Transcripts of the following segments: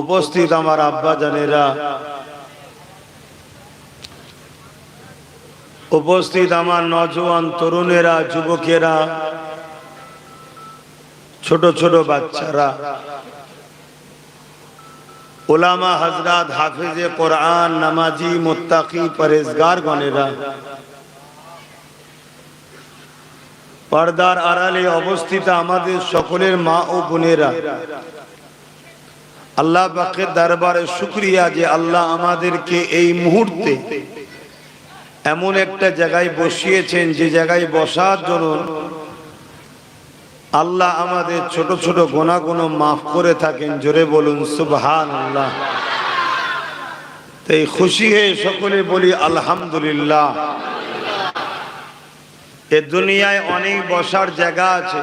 উপস্থিত আমার আব্বা জানেরা। উপস্থিত আমার নজওয়ান তরুণেরা, যুবকেরা, ছোট ছোট বাচ্চারা। ওলামা হাজরাত হাফিজে কোরআন, নামাজি, মোত্তাকি পরেজগার গণেরা পর্দার আড়ালে অবস্থিত আমাদের সকলের মা ও বোনেরা। আল্লাহ পাকের দরবারে শুক্রিয়া যে আল্লাহ আমাদেরকে এই মুহূর্তে এমন একটা জায়গায় বসিয়েছেন, যে জায়গায় বসার জন্য আল্লাহ আমাদের ছোট ছোট গোনা গুণ মাফ করে থাকেন। জোরে বলুন সুবহান আল্লাহ তাই খুশি হয়ে সকলে বলি, আলহামদুলিল্লাহ। এ দুনিয়ায় অনেক বসার জায়গা আছে।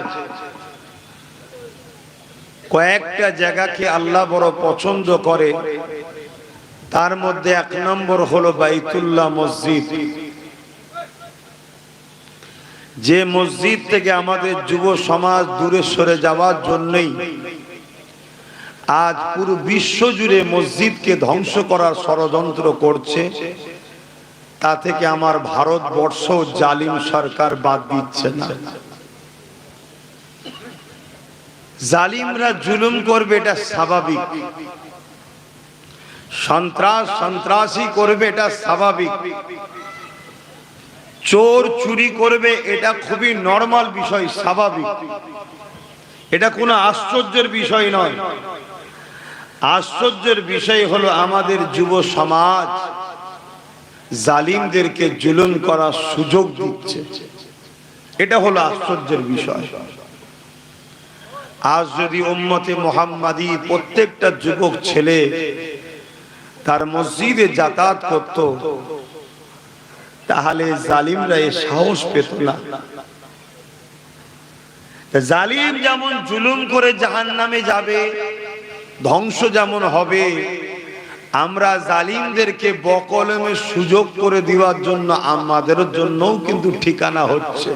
কয়েকটা জায়গাকে আল্লাহ বড় পছন্দ করে। তার মধ্যে এক নম্বর হলো বাইতুল্লাহ মসজিদ। যে মসজিদ থেকে আমাদের যুব সমাজ দূরে সরে যাওয়ার জন্যই আজ পুরো বিশ্ব জুড়ে মসজিদকে ধ্বংস করার ষড়যন্ত্র করছে। তা থেকে আমার ভারতবর্ষ জালিম সরকার বাদ দিচ্ছে না। জালিমরা জুলুম করবে, এটা স্বাভাবিক। সন্ত্রাস সন্ত্রাসী করবে, এটা স্বাভাবিক। চোর চুরি করবে, এটা খুবই নর্মাল বিষয়, স্বাভাবিক। এটা কোনো আশ্চর্যের বিষয় নয়। আশ্চর্যের বিষয় হলো আমাদের যুব সমাজ। জালিমদেরকে জুলুম করার সুযোগ দিচ্ছে। এটা হলো আশ্চর্যের বিষয়। আজ যদি উম্মতে মোহাম্মদী প্রত্যেকটা যুবক ছেলে তার মসজিদে যাতায়াত করত, তাহলে জালিমরা এ সাহস পেত না। জালিম যেমন জুলুম করে জাহান নামে যাবে, ধ্বংস যেমন হবে আমরা জালিমদেরকে বকলমে সুযোগ করে দেওয়ার জন্য, আমাদের জন্যও কিন্তু ঠিকানা হচ্ছে।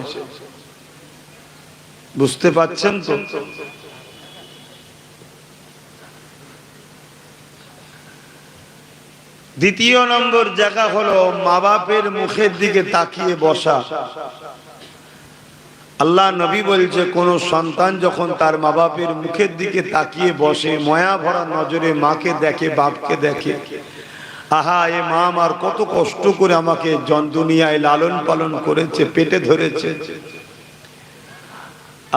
বুঝতে পাচ্ছেন তো? দ্বিতীয় নম্বর জায়গা হলো মা বাপের মুখের দিকে তাকিয়ে বসা। আল্লাহ নবী বলছে, কোন সন্তান যখন তার মা বাপের মুখের দিকে তাকিয়ে বসে, ময়া ভরা নজরে মাকে দেখে, বাপকে দেখে, আহা, এ মা আমার কত কষ্ট করে আমাকে জন দুনিয়ায় লালন পালন করেছে, পেটে ধরেছে।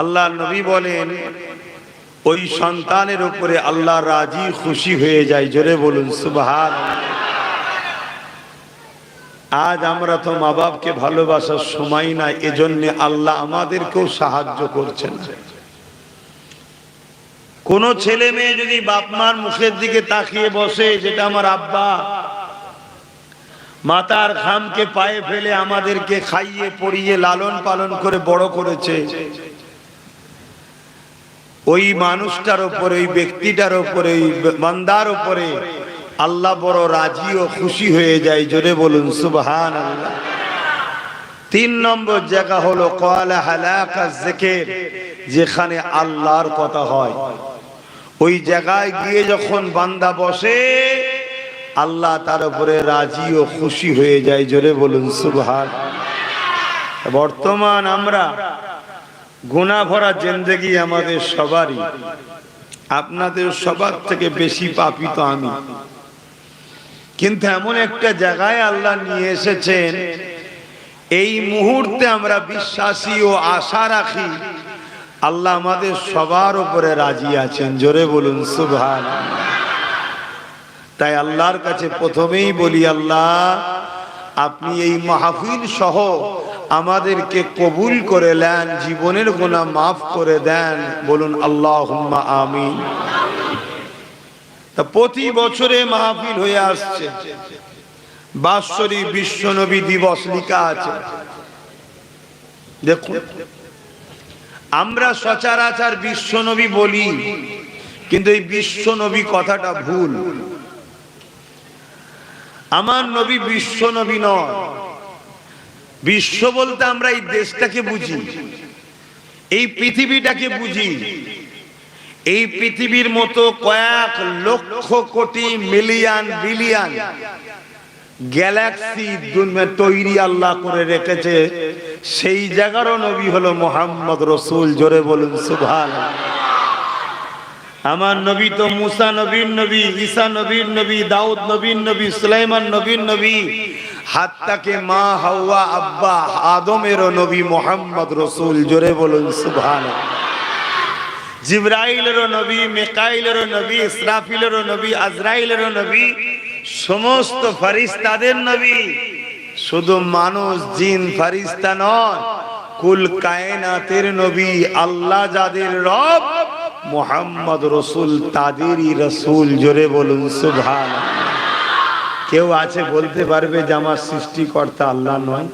আল্লাহ নবী বলেন, ওই সন্তানের উপরে আল্লাহ রাজি, খুশি হয়ে যায়। জোরে বলুন সুবহান আজ আমরা তো মা বাপকে ভালোবাসার সময় না এজন্য আল্লাহ আমাদেরকেও সাহায্য করছেন কোন ছেলে মেয়ে যদি বাপ মার মুখের দিকে তাকিয়ে বসে, যেটা আমার আব্বা, মাতার খামকে পায়ে ফেলে আমাদেরকে খাইয়ে, পড়িয়ে, লালন পালন করে বড় করেছে, ওই মানুষটার উপরে ওই ব্যক্তিটার উপরে ওই বান্দার উপরে আল্লাহ বড় রাজি ও খুশি হয়ে যায়, জোরে বলুন সুবহান আল্লাহ তিন নম্বর জায়গা হলো কয়লা হালাকা জেকের যেখানে আল্লাহর কথা হয়। ওই জায়গায় গিয়ে যখন বান্দা বসে, আল্লাহ তার উপরে রাজি ও খুশি হয়ে যায়, জোরে বলুন সুবহান বর্তমান আমরা গুণা ভরা জেন্দেগি আমাদের সবারই। আপনাদের সবার থেকে বেশি পাপি তো আমি। কিন্তু এমন একটা জায়গায় আল্লাহ নিয়ে এসেছেন, এই মুহূর্তে আমরা বিশ্বাসী ও আশা রাখি, আল্লাহ আমাদের সবার উপরে রাজি আছেন। জোরে বলুন সুভান তাই আল্লাহর কাছে প্রথমেই বলি, আল্লাহ, আপনি এই মাহফিল সহ আমাদেরকে কবুল করে নেন, জীবনের গোনা মাফ করে দেন। বলুন আল্লাহ আমিন। তা প্রতি বছরে মাহফিল হয়ে আসছে। বাৎসরিক বিশ্বনবী দিবস লিখা আছে। দেখুন, আমরা সচরাচর বিশ্বনবী বলি, কিন্তু এই বিশ্বনবী কথাটা ভুল। আমার নবী বিশ্বনবী নয়। বিশ্ব বলতে আমরা এই দেশটাকে বুঝি, এই পৃথিবীটাকে বুঝি। এই পৃথিবীর মতো কয়েক lakh crore million billion Galaxy তৈরি আল্লাহ করে রেখেছে। সেই জায়গারও নবী হলো মোহাম্মদ রসুল, জোরে বলুন সুভান আমার নবী তো মুসা নবীর নবী, ঈসা নবীর নবী, দাউদ নবীর নবী, সুলাইমান নবীর নবী। হাত্তাকে মা হাওয়া আব্বা আদমেরও নবী মোহাম্মদ রসুল, জোরে বলুন সুভান জিব্রাইলেরও নবী মেকাইলেরও নবী ইসরাফিলেরও নবী আজরাইলেরও নবী, সমস্ত ফারিস্তাদের নবী। শুধু মানুষ, জিন, ফারিস্তা নয় কুল কায়নাতের নবী, আল্লাহ যাদের রব, মোহাম্মদ রসুল, তাদেরই রসুল, জোরে বলুন সুভান কেউ আছে বলতে পারবে যে আমার সৃষ্টিকর্তা আল্লাহ নয়?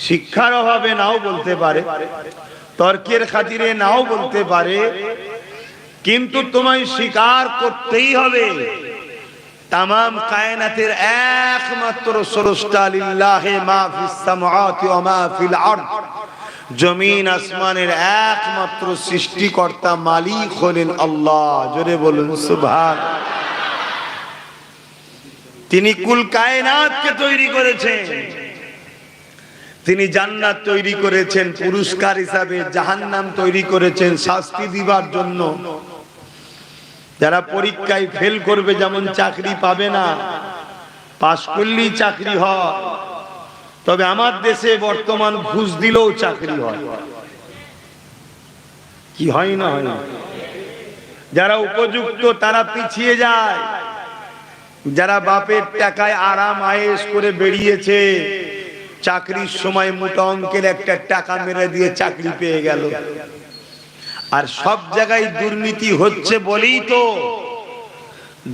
শিক্ষার অভাবে নাও বলতে পারে, তর্কের খাতিরে নাও বলতে পারে, কিন্তু তোমায় স্বীকার করতেই হবে। তাম কায়নাতের একমাত্র মা জমিন আসমানের একমাত্র সৃষ্টিকর্তা মালিক হলেন আল্লাহ। জোরে বলুন, সুবহান। তিনি কুল কায়নাতকে তৈরি করেছেন। তিনি জান্নাত তৈরি করেছেন, পুরস্কার হিসাবে জাহান্নাম তৈরি করেছেন, শাস্তি দিবার জন্য। যারা পরীক্ষায় ফেল করবে, যেমন চাকরি পাবে না, পাশ করলেই চাকরি হয়। তবে আমার দেশে বর্তমান ঘুষ দিলেও চাকরি হয়। কি হয় না হয়? না যারা উপযুক্ত, তারা পিছিয়ে যায়। যারা বাপের টাকায় আরাম আয়েস করে বেরিয়েছে চাকরির সময় মোটা অঙ্কের একটা টাকা মেরে দিয়ে চাকরি পেয়ে গেল। আর সব জায়গায় দুর্নীতি হচ্ছে বলেই তো।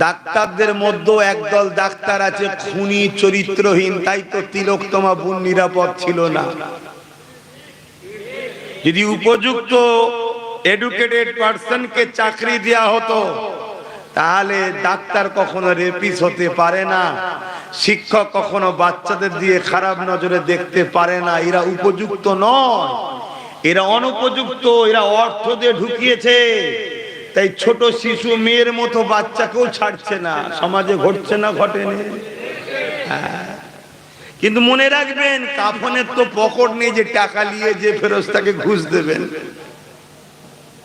ডাক্তারদের মধ্যেও একদল ডাক্তার আছে, খুনি, চরিত্রহীন, তাই তো তিলকতমা বোন নিরাপদ ছিল না। যদি উপযুক্ত এডুকেটেড পার্সনকে চাকরি দেয়া হতো, তাহলে ডাক্তার কখনো রেপিস হতে পারে না। শিক্ষক কখনো বাচ্চাদের দিয়ে খারাপ নজরে দেখতে পারে না, এরা উপযুক্ত নয়। এরা অনুপযুক্ত, এরা অর্থ দিয়ে ঢুকিয়েছে। তাই ছোট শিশু, মেয়ের মতো বাচ্চাকেও ছাড়ছে না। সমাজে ঘটছে না, ঘটেনি। হ্যাঁ। কিন্তু মনে রাখবেন, কাফনের তো পকট নেই যে টাকা নিয়ে যে ফেরস্তাকে ঘুষ দেবেন,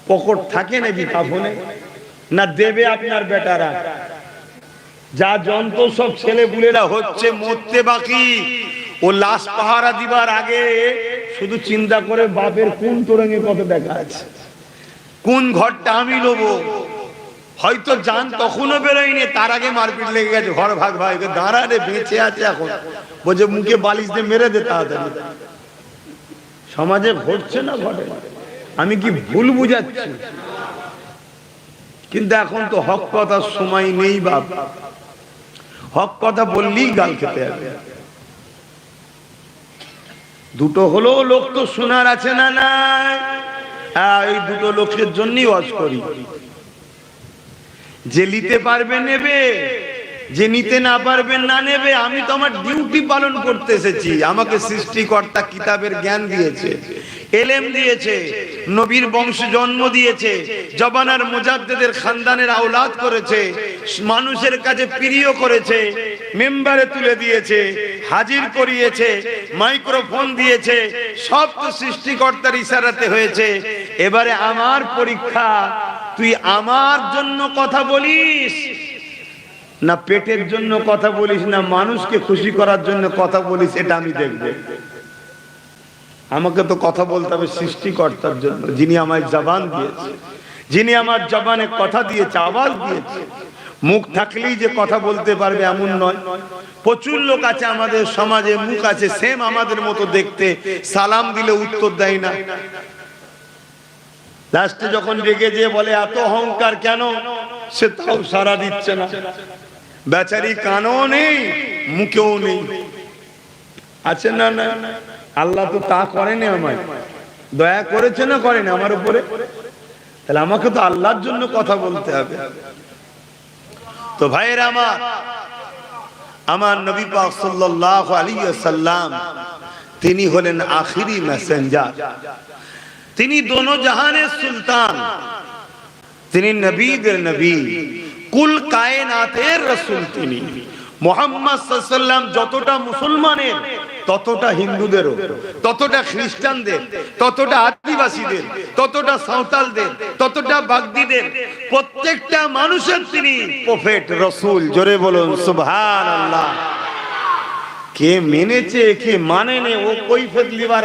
পকট থাকে নাকি কাফনে? না দেবে আপনার বেটারা? যা যন্ত্র সব ছেলে বুলেরা হচ্ছে, মরতে বাকি। ও লাশ পাহারা দিবার আগে শুধু চিন্তা করে বাপের কোন তোরঙ্গে কত দেখা আছে। কোন ঘরটা আমি নেব? হয়তো যান তখনও বেরোয়নি, তার আগে মারপিট লেগে গেছে। ঘর ভাগ ভাই দাঁড়া রে, বেঁচে আছে এখন। বলছে, মুখে বালিশ দিয়ে মেরে দে তাড়াতাড়ি। সমাজে ঘটছে না ঘটে? আমি কি ভুল বুঝাচ্ছি? কিন্তু এখন তো হক কথার সময় নেই বাপ। হক কথা বললেই গাল খেতে হবে। দুটো হলেও লোক তো শোনার আছে না নাই? হ্যাঁ এই দুটো লোকের জন্যই ওয়াজ করি। যে নিতে পারবে নেবে, যে নিতে না পারবে না নেবে। আমি তো আমার ডিউটি পালন করতে এসেছি। আমাকে সৃষ্টিকর্তা কিতাবের জ্ঞান দিয়েছে, এলেম দিয়েছে, নবীর বংশ জন্ম দিয়েছে, জবানার মুজাদ্দেদের খানদানের আওলাদ করেছে মানুষের কাছে প্রিয় করেছে, মেম্বারে তুলে দিয়েছে, হাজির করিয়েছে, মাইক্রোফোন দিয়েছে, সব তো সৃষ্টিকর্তার ইশারাতে হয়েছে। এবারে আমার পরীক্ষা, তুই আমার জন্য কথা বলিস? না পেটের জন্য কথা বলিস, না মানুষকে খুশি করার জন্য কথা বলিস এটা আমি দেখব। আমাকে তো কথা বলতে হবে সৃষ্টিকর্তার জন্য। যিনি আমায় জবান দিয়েছে, যিনি আমার জবানে কথা দিয়েছে, আওয়াজ দিয়েছে মুখ থাকলেই যে কথা বলতে পারবে এমন নয়। প্রচুর লোক আছে আমাদের সমাজে, মুখ আছে সেম আমাদের মতো দেখতে। সালাম দিলে উত্তর দেয় না। লাস্টে যখন রেগে যেয়ে বলে, এত অহংকার কেন? সে তাও সারা দিচ্ছে না। বেচারি কানও নেই, মুখেও নেই। আছে না না আল্লাহ তো তা করেনি আমায়। দয়া করেছে না করেনি আমার উপরে? তাহলে আমাকে তো আল্লাহর জন্য কথা বলতে হবে। তো ভাইয়ের আমার আমার নবী পাক সাল্লাল্লাহু আলাইহি সাল্লাম তিনি হলেন আখিরি মেসেঞ্জার তিনি দোনো জাহানের সুলতান। তিনি নবীদের নবী। কুল কায়নাতের রসুল তিনি। মোহাম্মদ সাল্লাম যতটা মুসলমানের, ততটা হিন্দুদেরও, ততটা খ্রিস্টানদের, ততটা আদিবাসীদের, ততটা সাঁওতালদের, ততটা বাগদিদের, প্রত্যেকটা মানুষের তিনি প্রফেট রসুল। জোরে বলুন সুভান কে মেনেছে, কে মানেনি, ও কৈফত লিবার